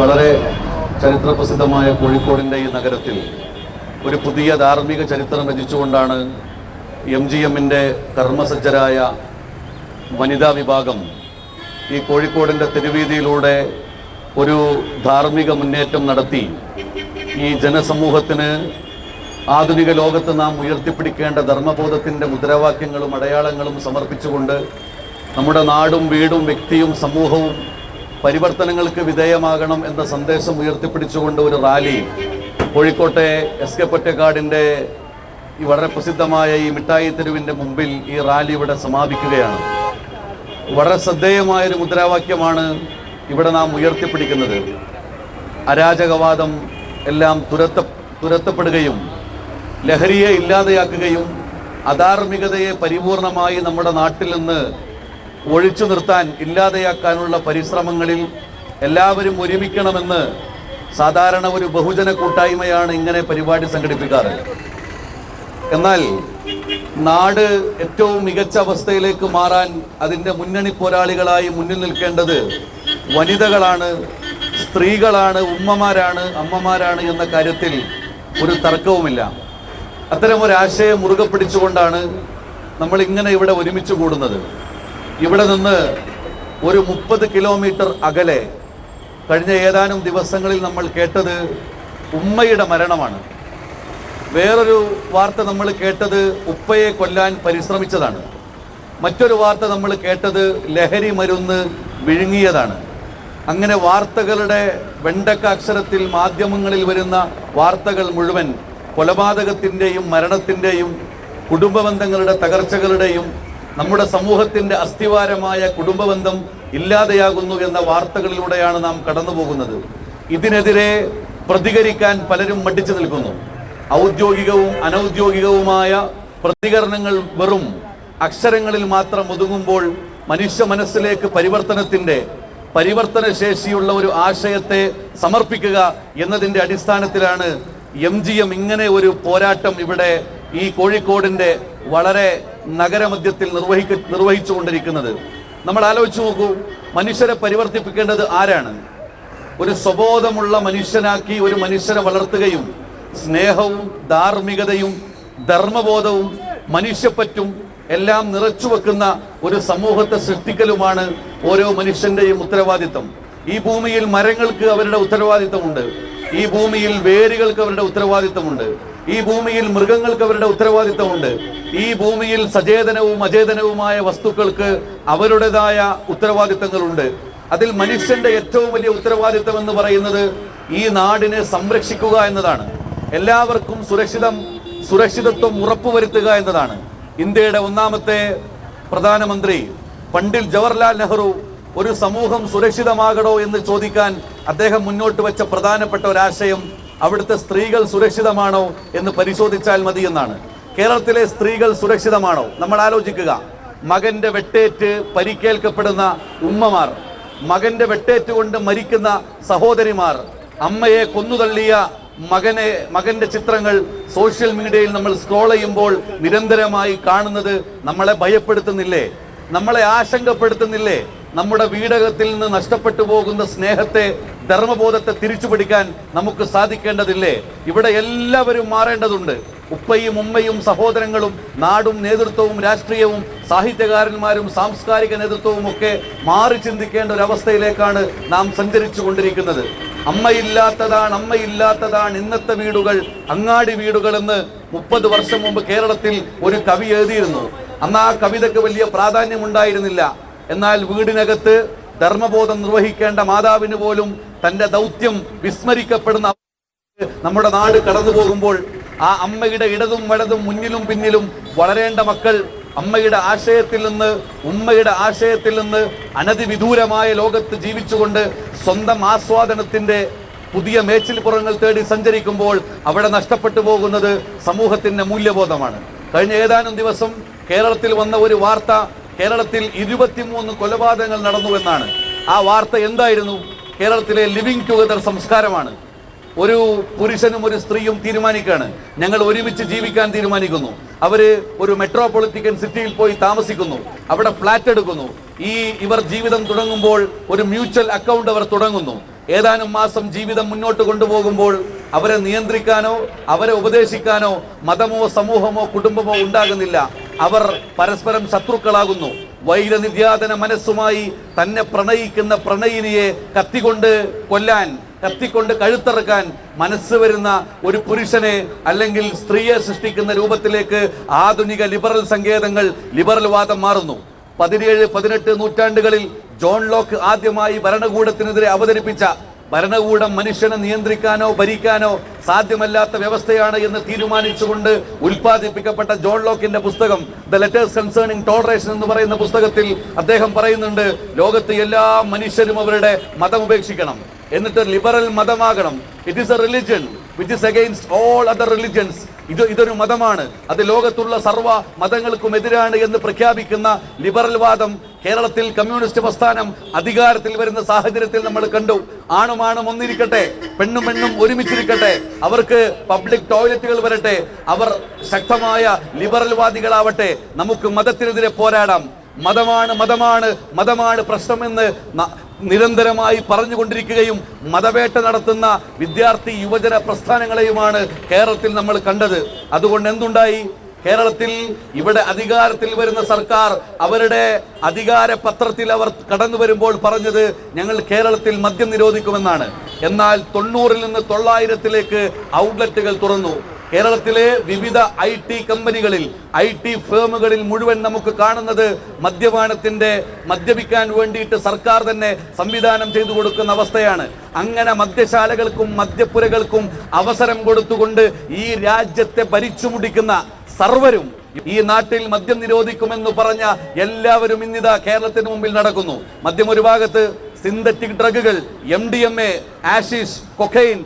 വളരെ ചരിത്രപ്രസിദ്ധമായ കോഴിക്കോടിന്റെ ഈ നഗരത്തിൽ ഒരു പുതിയ ധാർമ്മിക ചരിത്രം രചിച്ചുകൊണ്ടാണ് എം ജി എമ്മിന്റെ കർമ്മസജ്ജരായ വനിതാ വിഭാഗം ഈ കോഴിക്കോടിന്റെ തെരുവീതിയിലൂടെ ഒരു ധാർമ്മിക മുന്നേറ്റം നടത്തി. ഈ ജനസമൂഹത്തിന് ആധുനിക ലോകത്ത് നാം ഉയർത്തിപ്പിടിക്കേണ്ട ധർമ്മബോധത്തിന്റെ മുദ്രാവാക്യങ്ങളും അടയാളങ്ങളും സമർപ്പിച്ചുകൊണ്ട് നമ്മുടെ നാടും വീടും വ്യക്തിയും സമൂഹവും പരിവർത്തനങ്ങൾക്ക് വിധേയമാകണം എന്ന സന്ദേശം ഉയർത്തിപ്പിടിച്ചുകൊണ്ട് ഒരു റാലി കോഴിക്കോട്ടെ എസ് കെ പൊറ്റക്കാടിന്റെ ഈ വളരെ പ്രസിദ്ധമായ ഈ മിഠായി തെരുവിന്റെ മുമ്പിൽ ഈ റാലി ഇവിടെ സമാപിക്കുകയാണ്. വളരെ ശ്രദ്ധേയമായൊരു മുദ്രാവാക്യമാണ് ഇവിടെ നാം ഉയർത്തിപ്പിടിക്കുന്നത്. അരാജകവാദം എല്ലാം തുരത്ത തുരത്തപ്പെടുകയും ലഹരിയെ ഇല്ലാതെയാക്കുകയും അധാർമികതയെ പരിപൂർണമായി നമ്മുടെ നാട്ടിൽ നിന്ന് ഒഴിച്ചു നിർത്താൻ ഇല്ലാതെയാക്കാനുള്ള പരിശ്രമങ്ങളിൽ എല്ലാവരും ഒരുമിക്കണമെന്ന് സാധാരണ ഒരു ബഹുജന കൂട്ടായ്മയാണ് ഇങ്ങനെ പരിപാടി സംഘടിപ്പിക്കാറ്. എന്നാൽ നാട് ഏറ്റവും മികച്ച അവസ്ഥയിലേക്ക് മാറാൻ അതിന്റെ മുന്നണി പോരാളികളായി മുന്നിൽ നിൽക്കേണ്ടത് വനിതകളാണ് സ്ത്രീകളാണ് ഉമ്മമാരാണ് അമ്മമാരാണ് എന്ന കാര്യത്തിൽ ഒരു തർക്കവുമില്ല. അത്തരം ഒരു ആശയം മുറുകെ പിടിച്ചുകൊണ്ടാണ് നമ്മൾ ഇങ്ങനെ ഇവിടെ ഒരുമിച്ച് കൂടുന്നത്. ഇവിടെ നിന്ന് ഒരു മുപ്പത് കിലോമീറ്റർ അകലെ കഴിഞ്ഞ ഏതാനും ദിവസങ്ങളിൽ നമ്മൾ കേട്ടത് ഉമ്മയുടെ മരണമാണ്. വേറൊരു വാർത്ത നമ്മൾ കേട്ടത് ഉപ്പയെ കൊല്ലാൻ പരിശ്രമിച്ചതാണ്. മറ്റൊരു വാർത്ത നമ്മൾ കേട്ടത് ലഹരി മരുന്ന് വിഴുങ്ങിയതാണ്. അങ്ങനെ വാർത്തകളുടെ വെണ്ടക്ക അക്ഷരത്തിൽ മാധ്യമങ്ങളിൽ വരുന്ന വാർത്തകൾ മുഴുവൻ കൊലപാതകത്തിന്റെയും മരണത്തിന്റെയും കുടുംബബന്ധങ്ങളുടെ തകർച്ചകളുടെയും നമ്മുടെ സമൂഹത്തിന്റെ അസ്ഥിവാരമായ കുടുംബബന്ധം ഇല്ലാതെയാകുന്നു എന്ന വാർത്തകളിലൂടെയാണ് നാം കടന്നു പോകുന്നത് ഇതിനെതിരെ പ്രതികരിക്കാൻ പലരും മടിച്ചു നിൽക്കുന്നു. ഔദ്യോഗികവും അനൗദ്യോഗികവുമായ പ്രതികരണങ്ങൾ വെറും അക്ഷരങ്ങളിൽ മാത്രം ഒതുങ്ങുമ്പോൾ മനുഷ്യ മനസ്സിലേക്ക് പരിവർത്തനത്തിന്റെ പരിവർത്തന ശേഷിയുള്ള ഒരു ആശയത്തെ സമർപ്പിക്കുക എന്നതിന്റെ അടിസ്ഥാനത്തിലാണ് എം ഇങ്ങനെ ഒരു പോരാട്ടം ഇവിടെ ഈ കോഴിക്കോടിന്റെ വളരെ നഗരമധ്യത്തിൽ നിർവഹിക്ക നിർവഹിച്ചുകൊണ്ടിരിക്കുന്നത്. നമ്മൾ ആലോചിച്ച് നോക്കൂ മനുഷ്യരെ പരിവർത്തിപ്പിക്കേണ്ടത് ആരാണ്? ഒരു സ്വബോധമുള്ള മനുഷ്യനാക്കി ഒരു മനുഷ്യനെ വളർത്തുകയും സ്നേഹവും ധാർമ്മികതയും ധർമ്മബോധവും മനുഷ്യപ്പറ്റും എല്ലാം നിറച്ചു വെക്കുന്ന ഒരു സമൂഹത്തെ സൃഷ്ടിക്കലുമാണ് ഓരോ മനുഷ്യന്റെയും ഉത്തരവാദിത്തം. ഈ ഭൂമിയിൽ മരങ്ങൾക്ക് അവരുടെ ഉത്തരവാദിത്തമുണ്ട്. ഈ ഭൂമിയിൽ വേരുകൾക്ക് അവരുടെ ഉത്തരവാദിത്തമുണ്ട്. ഈ ഭൂമിയിൽ മൃഗങ്ങൾക്ക് അവരുടെ ഉത്തരവാദിത്തമുണ്ട്. ഈ ഭൂമിയിൽ സചേതനവും അചേതനവുമായ വസ്തുക്കൾക്ക് അവരുടേതായ ഉത്തരവാദിത്തങ്ങളുണ്ട്. അതിൽ മനുഷ്യന്റെ ഏറ്റവും വലിയ ഉത്തരവാദിത്തം എന്ന് പറയുന്നത് ഈ നാടിനെ സംരക്ഷിക്കുക എന്നതാണ്. എല്ലാവർക്കും സുരക്ഷിതം സുരക്ഷിതത്വം ഉറപ്പുവരുത്തുക എന്നതാണ്. ഇന്ത്യയുടെ ഒന്നാമത്തെ പ്രധാനമന്ത്രി പണ്ഡിറ്റ് ജവഹർലാൽ നെഹ്റു ഒരു സമൂഹം സുരക്ഷിതമാകണോ എന്ന് ചോദിക്കാൻ അദ്ദേഹം മുന്നോട്ട് വെച്ച പ്രധാനപ്പെട്ട ഒരാശയം അവിടുത്തെ സ്ത്രീകൾ സുരക്ഷിതമാണോ എന്ന് പരിശോധിച്ചാൽ മതി എന്നാണ്. കേരളത്തിലെ സ്ത്രീകൾ സുരക്ഷിതമാണോ? നമ്മൾ ആലോചിക്കുക. മകന്റെ വെട്ടേറ്റ് പരിക്കേൽക്കപ്പെടുന്ന ഉമ്മമാർ മകന്റെ വെട്ടേറ്റുകൊണ്ട് മരിക്കുന്ന സഹോദരിമാർ അമ്മയെ കൊന്നുതള്ളിയ മകനെ മകന്റെ ചിത്രങ്ങൾ സോഷ്യൽ മീഡിയയിൽ നമ്മൾ സ്ക്രോൾ ചെയ്യുമ്പോൾ നിരന്തരമായി കാണുന്നത് നമ്മളെ ഭയപ്പെടുത്തുന്നില്ലേ? നമ്മളെ ആശങ്കപ്പെടുത്തുന്നില്ലേ? നമ്മുടെ വീടകത്തിൽ നിന്ന് നഷ്ടപ്പെട്ടു പോകുന്ന സ്നേഹത്തെ ധർമ്മബോധത്തെ തിരിച്ചു പിടിക്കാൻ നമുക്ക് സാധിക്കേണ്ടതില്ലേ? ഇവിടെ എല്ലാവരും മാറേണ്ടതുണ്ട്. ഉപ്പയും ഉമ്മയും സഹോദരങ്ങളും നാടും നേതൃത്വവും രാഷ്ട്രീയവും സാഹിത്യകാരന്മാരും സാംസ്കാരിക നേതൃത്വവും ഒക്കെ മാറി ചിന്തിക്കേണ്ട ഒരു അവസ്ഥയിലേക്കാണ് നാം സഞ്ചരിച്ചു കൊണ്ടിരിക്കുന്നത്. അമ്മയില്ലാത്തതാണ് അമ്മയില്ലാത്തതാണ് ഇന്നത്തെ വീടുകൾ അങ്ങാടി വീടുകൾ എന്ന് മുപ്പത് വർഷം മുമ്പ് കേരളത്തിൽ ഒരു കവി എഴുതിയിരുന്നു. അന്ന് ആ കവിതയ്ക്ക് വലിയ പ്രാധാന്യമുണ്ടായിരുന്നില്ല. എന്നാൽ വീടിനകത്ത് ധർമ്മബോധം നിർവഹിക്കേണ്ട മാതാവിന് പോലും തന്റെ ദൗത്യം വിസ്മരിക്കപ്പെടുന്ന നമ്മുടെ നാട് കടന്നു പോകുമ്പോൾ ആ അമ്മയുടെ ഇടതും വലതും മുന്നിലും പിന്നിലും വളരേണ്ട മക്കൾ അമ്മയുടെ ആശയത്തിൽ നിന്ന് ഉമ്മയുടെ ആശയത്തിൽ നിന്ന് അനധിവിദൂരമായ ലോകത്ത് ജീവിച്ചുകൊണ്ട് സ്വന്തം ആസ്വാദനത്തിന്റെ പുതിയ മേച്ചിൽപ്പുറങ്ങൾ തേടി സഞ്ചരിക്കുമ്പോൾ അവിടെ നഷ്ടപ്പെട്ടു പോകുന്നത് സമൂഹത്തിന്റെ മൂല്യബോധമാണ്. കഴിഞ്ഞ ഏതാനും ദിവസം കേരളത്തിൽ വന്ന ഒരു വാർത്ത കേരളത്തിൽ ഇരുപത്തിമൂന്ന് കൊലപാതകങ്ങൾ നടന്നുവെന്നാണ്. ആ വാർത്ത എന്തായിരുന്നു? കേരളത്തിലെ ലിവിങ് ടുഗദർ സംസ്കാരമാണ്. ഒരു പുരുഷനും ഒരു സ്ത്രീയും തീരുമാനിക്കുകയാണ്. ഞങ്ങൾ ഒരുമിച്ച് ജീവിക്കാൻ തീരുമാനിക്കുന്നു. അവർ ഒരു മെട്രോപൊളിറ്റിക്കൻ സിറ്റിയിൽ പോയി താമസിക്കുന്നു. അവിടെ ഫ്ലാറ്റ് എടുക്കുന്നു. ഈ ഇവർ ജീവിതം തുടങ്ങുമ്പോൾ ഒരു മ്യൂച്വൽ അക്കൗണ്ട് അവർ തുടങ്ങുന്നു. ഏതാനും മാസം ജീവിതം മുന്നോട്ട് കൊണ്ടുപോകുമ്പോൾ അവരെ നിയന്ത്രിക്കാനോ അവരെ ഉപദേശിക്കാനോ മതമോ സമൂഹമോ കുടുംബമോ ഉണ്ടാകുന്നില്ല. അവർ പരസ്പരം ശത്രുക്കളാകുന്നു. വൈരനിര്യാതന മനസ്സുമായി തന്നെ പ്രണയിക്കുന്ന പ്രണയിനിയെ കത്തിക്കൊണ്ട് കൊല്ലാൻ കത്തിക്കൊണ്ട് കഴുത്തറക്കാൻ മനസ്സ് വരുന്ന ഒരു പുരുഷനെ അല്ലെങ്കിൽ സ്ത്രീയെ സൃഷ്ടിക്കുന്ന രൂപത്തിലേക്ക് ആധുനിക ലിബറൽ സങ്കേതങ്ങൾ ലിബറൽ വാദം മാറുന്നു. പതിനേഴ് പതിനെട്ട് നൂറ്റാണ്ടുകളിൽ ജോൺ ലോക്ക് ആദ്യമായി ഭരണകൂടത്തിനെതിരെ അവതരിപ്പിച്ച ഭരണകൂടം മനുഷ്യനെ നിയന്ത്രിക്കാനോ ഭരിക്കാനോ സാധ്യമല്ലാത്ത വ്യവസ്ഥയാണ് എന്ന് തീരുമാനിച്ചുകൊണ്ട് ഉൽപ്പാദിപ്പിക്കപ്പെട്ട ജോൺ ലോക്കിന്റെ പുസ്തകം ദ ലെറ്റേഴ്സ് കൺസേണിംഗ് ടോളറേഷൻ എന്ന് പറയുന്ന പുസ്തകത്തിൽ അദ്ദേഹം പറയുന്നുണ്ട് ലോകത്ത് എല്ലാ മനുഷ്യരും അവരുടെ മതം ഉപേക്ഷിക്കണം. എന്നിട്ട് liberal മതമാകണം. It is a religion which is against all other religions ഇത് ഇതൊരു മതമാണ്. അത് ലോകത്തുള്ള സർവ മതങ്ങൾക്കും എതിരാണ് എന്ന് പ്രഖ്യാപിക്കുന്ന ലിബറൽ വാദം കേരളത്തിൽ കമ്മ്യൂണിസ്റ്റ് പ്രസ്ഥാനം അധികാരത്തിൽ വരുന്ന സാഹചര്യത്തിൽ നമ്മൾ കണ്ടു. ആണും ആണും ഒന്നിരിക്കട്ടെ പെണ്ണും പെണ്ണും ഒരുമിച്ചിരിക്കട്ടെ. അവർക്ക് പബ്ലിക് ടോയ്ലറ്റുകൾ വരട്ടെ. അവർ ശക്തമായ ലിബറൽ വാദികളാവട്ടെ. നമുക്ക് മതത്തിനെതിരെ പോരാടാം. മതമാണ് മതമാണ് മതമാണ് പ്രശ്നമെന്ന് നിരന്തരമായി പറഞ്ഞുകൊണ്ടിരിക്കുകയും മതവേട്ട നടത്തുന്ന വിദ്യാർത്ഥി യുവജന പ്രസ്ഥാനങ്ങളെയുമാണ് കേരളത്തിൽ നമ്മൾ കണ്ടത്. അതുകൊണ്ട് എന്തുണ്ടായി? കേരളത്തിൽ ഇവിടെ അധികാരത്തിൽ വരുന്ന സർക്കാർ അവരുടെ അധികാര പത്രത്തിൽ അവർ കടന്നു വരുമ്പോൾ പറഞ്ഞത് ഞങ്ങൾ കേരളത്തിൽ മദ്യം നിരോധിക്കുമെന്നാണ്. എന്നാൽ തൊണ്ണൂറിൽ നിന്ന് തൊള്ളായിരത്തിലേക്ക് ഔട്ട്ലെറ്റുകൾ തുറന്നു. കേരളത്തിലെ വിവിധ ഐ ടി കമ്പനികളിൽ ഐ ടി ഫേമുകളിൽ മുഴുവൻ നമുക്ക് കാണുന്നത് മദ്യപാനത്തിന്റെ മദ്യപിക്കാൻ വേണ്ടിയിട്ട് സർക്കാർ തന്നെ സംവിധാനം ചെയ്തു കൊടുക്കുന്ന അവസ്ഥയാണ്. അങ്ങനെ മദ്യശാലകൾക്കും മദ്യപ്പുരകൾക്കും അവസരം കൊടുത്തുകൊണ്ട് ഈ രാജ്യത്തെ ഭരിച്ചു മുടിക്കുന്ന സർവരും ഈ നാട്ടിൽ മദ്യം നിരോധിക്കുമെന്ന് പറഞ്ഞ എല്ലാവരും ഇന്നിതാ കേരളത്തിന് മുമ്പിൽ നടക്കുന്നു. മദ്യം ഒരു ഭാഗത്ത് synthetic ഡ്രഗുകൾ M D M A hashish cocaine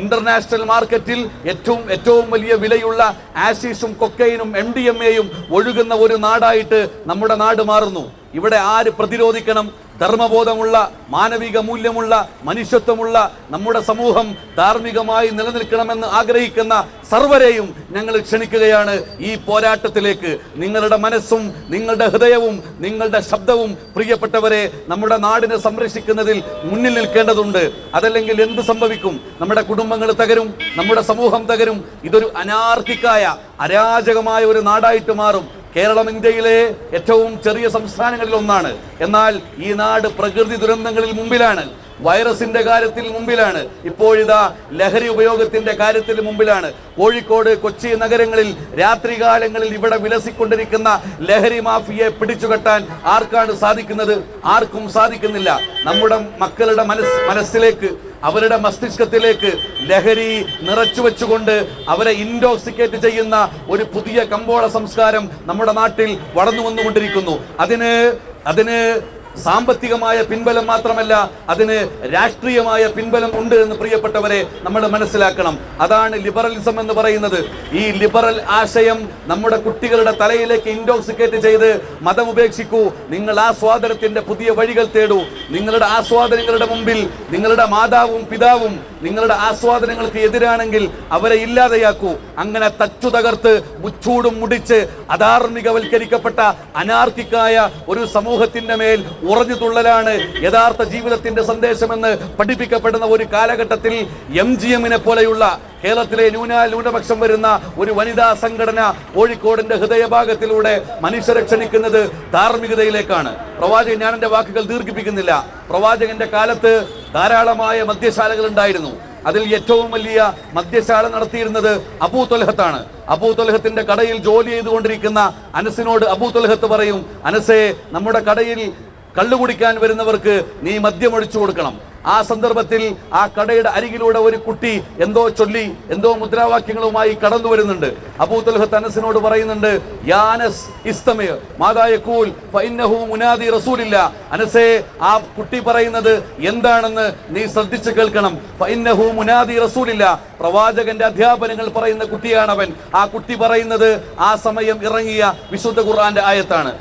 international മാർക്കറ്റിൽ ഏറ്റവും ഏറ്റവും വലിയ വിലയുള്ള ആസിസും കൊക്കൈനും എം ഡി എം എയും ഒഴുകുന്ന ഒരു നാടായിട്ട് നമ്മുടെ നാട് മാറുന്നു. ഇവിടെ ആര് പ്രതിരോധിക്കണം? ധർമ്മബോധമുള്ള മാനവിക മൂല്യമുള്ള മനുഷ്യത്വമുള്ള നമ്മുടെ സമൂഹം ധാർമ്മികമായി നിലനിൽക്കണമെന്ന് ആഗ്രഹിക്കുന്ന സർവരെയും ഞങ്ങൾ ക്ഷണിക്കുകയാണ്. ഈ പോരാട്ടത്തിലേക്ക് നിങ്ങളുടെ മനസ്സും നിങ്ങളുടെ ഹൃദയവും നിങ്ങളുടെ ശബ്ദവും പ്രിയപ്പെട്ടവരെ നമ്മുടെ നാടിനെ സംരക്ഷിക്കുന്നതിൽ മുന്നിൽ നിൽക്കേണ്ടതുണ്ട്. അതല്ലെങ്കിൽ എന്ത് സംഭവിക്കും? നമ്മുടെ കുടുംബങ്ങൾ തകരും നമ്മുടെ സമൂഹം തകരും. ഇതൊരു അനാർക്കിക്കായ അരാജകമായ ഒരു നാടായിട്ട് മാറും. കേരളം ഇന്ത്യയിലെ ഏറ്റവും ചെറിയ സംസ്ഥാനങ്ങളിൽ ഒന്നാണ് എന്നാൽ ഈ നാട് പ്രകൃതി ദുരന്തങ്ങളിൽ മുമ്പിലാണ്. വൈറസിന്റെ കാര്യത്തിൽ മുമ്പിലാണ്. ഇപ്പോഴിതാ ലഹരി ഉപയോഗത്തിന്റെ കാര്യത്തിൽ മുമ്പിലാണ്. കോഴിക്കോട് കൊച്ചി നഗരങ്ങളിൽ രാത്രികാലങ്ങളിൽ ഇവിടെ വിലസിക്കൊണ്ടിരിക്കുന്ന ലഹരി മാഫിയെ പിടിച്ചുകെട്ടാൻ ആർക്കാണ് സാധിക്കുന്നത്? ആർക്കും സാധിക്കുന്നില്ല. നമ്മുടെ മക്കളുടെ മനസ് മനസ്സിലേക്ക് അവരുടെ മസ്തിഷ്കത്തിലേക്ക് ലഹരി നിറച്ചു വെച്ചുകൊണ്ട് അവരെ ഇൻഡോക്സിക്കേറ്റ് ചെയ്യുന്ന ഒരു പുതിയ കമ്പോള സംസ്കാരം നമ്മുടെ നാട്ടിൽ വളർന്നു വന്നുകൊണ്ടിരിക്കുന്നു. അതിന് അതിന് സാമ്പത്തികമായ പിൻബലം മാത്രമല്ല അതിന് രാഷ്ട്രീയമായ പിൻബലം ഉണ്ട് എന്ന് പ്രിയപ്പെട്ടവരെ നമ്മൾ മനസ്സിലാക്കണം. അതാണ് ലിബറലിസം എന്ന് പറയുന്നത്. ഈ ലിബറൽ ആശയം നമ്മുടെ കുട്ടികളുടെ തലയിലേക്ക് ഇൻടോക്സിക്കേറ്റ് ചെയ്ത് മതം ഉപേക്ഷിക്കൂ. നിങ്ങൾ ആ സ്വാതന്ത്ര്യത്തിന്റെ പുതിയ വഴികൾ തേടൂ. നിങ്ങളുടെ ആസ്വാദനങ്ങളുടെ മുമ്പിൽ നിങ്ങളുടെ മാതാവും പിതാവും നിങ്ങളുടെ ആസ്വാദനങ്ങൾക്ക് എതിരാണെങ്കിൽ അവരെ ഇല്ലാതെയാക്കൂ. അങ്ങനെ തച്ചു തകർത്ത് മുച്ചൂടും മുടിച്ച് അധാർമികവൽക്കരിക്കപ്പെട്ട അനാർക്കിക്കായ ഒരു സമൂഹത്തിന്റെ മേൽ ഉറഞ്ഞു തുള്ളലാണ് യഥാർത്ഥ ജീവിതത്തിന്റെ സന്ദേശമെന്ന് പഠിപ്പിക്കപ്പെടുന്ന ഒരു കാലഘട്ടത്തിൽ എം ജി എമ്മിനെ പോലെയുള്ള കേരളത്തിലെ ന്യൂന ന്യൂനപക്ഷം വരുന്ന ഒരു വനിതാ സംഘടന കോഴിക്കോടിന്റെ ഹൃദയഭാഗത്തിലൂടെ മനുഷ്യരെ ക്ഷണിക്കുന്നത് ധാർമ്മികതയിലേക്കാണ്. പ്രവാചകൻ ഞാൻ എന്റെ വാക്കുകൾ ദീർഘിപ്പിക്കുന്നില്ല. പ്രവാചകന്റെ കാലത്ത് ധാരാളമായ മദ്യശാലകൾ ഉണ്ടായിരുന്നു അതിൽ ഏറ്റവും വലിയ മദ്യശാല നടത്തിയിരുന്നത് അബൂ തൊലഹത്താണ്. അബൂ തൊലഹത്തിന്റെ കടയിൽ ജോലി ചെയ്തുകൊണ്ടിരിക്കുന്ന അനസിനോട് അബൂ തൊലഹത്ത് പറയും അനസേ നമ്മുടെ കടയിൽ കള്ളു കുടിക്കാൻ വരുന്നവർക്ക് നീ മദ്യം ഒഴിച്ചു കൊടുക്കണം. ആ സന്ദർഭത്തിൽ ആ കടയുടെ അരികിലൂടെ ഒരു കുട്ടി എന്തോ ചൊല്ലി എന്തോ മുദ്രാവാക്യങ്ങളുമായി കടന്നു വരുന്നുണ്ട്. അബൂതൽഹ തനസിനോട് പറയുന്നുണ്ട് യാനസ് ഇസ്തമയ മാതായ ഫഇന്നഹു മുനാദി റസൂലില്ല. അനസേ ആ കുട്ടി പറയുന്നത് എന്താണെന്ന് നീ ശ്രദ്ധിച്ചു കേൾക്കണം. ഫഇന്നഹു മുനാദി റസൂലില്ല. പ്രവാചകന്റെ അധ്യാപനങ്ങൾ പറയുന്ന കുട്ടിയാണവൻ. ആ കുട്ടി പറയുന്നത് ആ സമയം ഇറങ്ങിയ വിശുദ്ധ ഖുർആന്റെ ആയത്താണ്.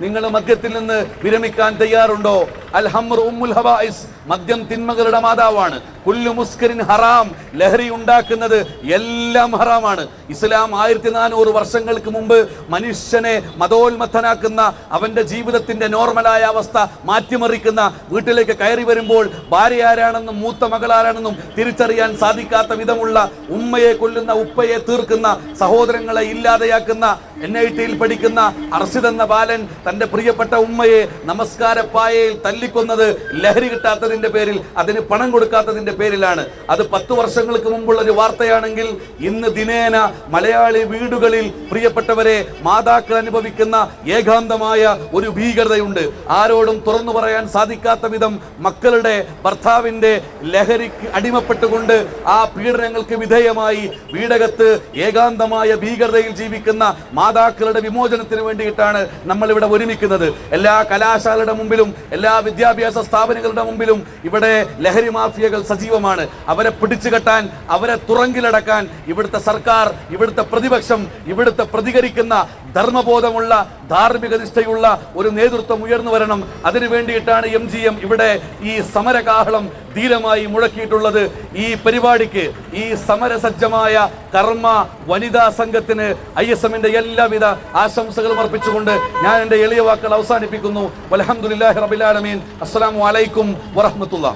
നിങ്ങൾ മദ്യത്തിൽ നിന്ന് വിരമിക്കാൻ തയ്യാറുണ്ടോ? അൽഹമർ ഉമ്മുൽ ഹബായിസ് മദ്യം തിന്മകളുടെ മാതാവാണ്. കുല്ലു മുസ്കരിൻ ഹറാം ലഹരി ഉണ്ടാക്കുന്നത് എല്ലാം ഹറാമാണ്. ഇസ്ലാം ആയിരത്തി നാനൂറ് വർഷങ്ങൾക്ക് മുമ്പ് മനുഷ്യനെ മതോന്മത്തനാക്കുന്ന അവന്റെ ജീവിതത്തിന്റെ നോർമലായ അവസ്ഥ മാറ്റിമറിക്കുന്ന വീട്ടിലേക്ക് കയറി വരുമ്പോൾ ഭാര്യ ആരാണെന്നും മൂത്ത മകളാരാണെന്നും തിരിച്ചറിയാൻ സാധിക്കാത്ത വിധമുള്ള ഉമ്മയെ കൊല്ലുന്ന ഉപ്പയെ തീർക്കുന്ന സഹോദരങ്ങളെ ഇല്ലാതെയാക്കുന്ന എൻ ഐ ടിയിൽ പഠിക്കുന്ന അർഷിദ് എന്ന ബാലൻ തന്റെ പ്രിയപ്പെട്ട ഉമ്മയെ നമസ്കാരപ്പായയിൽ തല്ലിക്കൊന്നത് ലഹരി കിട്ടാത്തതിന്റെ പേരിൽ അതിന് പണം കൊടുക്കാത്തതിന്റെ പേരിലാണ്. അത് പത്ത് വർഷങ്ങൾക്ക് മുമ്പുള്ള ഒരു വാർത്തയാണെങ്കിൽ ഇന്ന് ദിനേന മലയാളി വീടുകളിൽ പ്രിയപ്പെട്ടവരെ മാതാക്കൾ അനുഭവിക്കുന്ന ഏകാന്തമായ ഒരു ഭീകരതയുണ്ട്. ആരോടും തുറന്നു പറയാൻ സാധിക്കാത്ത വിധം മക്കളുടെ ഭർത്താവിന്റെ ലഹരിക്ക് അടിമപ്പെട്ടുകൊണ്ട് ആ പീഡനങ്ങൾക്ക് വിധേയമായി വീടകത്ത് ഏകാന്തമായ ഭീകരതയിൽ ജീവിക്കുന്ന മാതാക്കളുടെ വിമോചനത്തിന് വേണ്ടിയിട്ടാണ് നമ്മൾ ഇവിടെ ഒരുമിക്കുന്നത്. എല്ലാ കലാശാലയുടെ മുമ്പിലും എല്ലാ വിദ്യാഭ്യാസ സ്ഥാപനങ്ങളുടെ മുമ്പിലും ഇവിടെ ലഹരി മാഫിയകൾ സജീവമാണ്. അവരെ പിടിച്ചു കെട്ടാൻ അവരെ തുറങ്കിലടക്കാൻ ഇവിടുത്തെ സർക്കാർ ഇവിടുത്തെ പ്രതിപക്ഷം ഇവിടുത്തെ പ്രതികരിക്കുന്ന ധർമ്മബോധമുള്ള ധാർമ്മിക നിഷ്ഠയുള്ള ഒരു നേതൃത്വം ഉയർന്നു വരണം. അതിനു വേണ്ടിയിട്ടാണ് എം ജി എം ഇവിടെ ഈ സമരകാഹളം ധീരമായി മുഴക്കിയിട്ടുള്ളത്. ഈ പരിപാടിക്ക് ഈ സമരസജ്ജമായ കർമ്മ വനിതാ സംഘത്തിന് ഐ എസ് എമ്മിന്റെ എല്ലാവിധ ആശംസകളും അർപ്പിച്ചുകൊണ്ട് ഞാൻ എന്റെ എളിയ വാക്കുകൾ അവസാനിപ്പിക്കുന്നു. വലഹമുല്ലാഹി റബിലാലമീൻ അസ്സലാമു അലൈക്കും വറഹമത്തുള്ള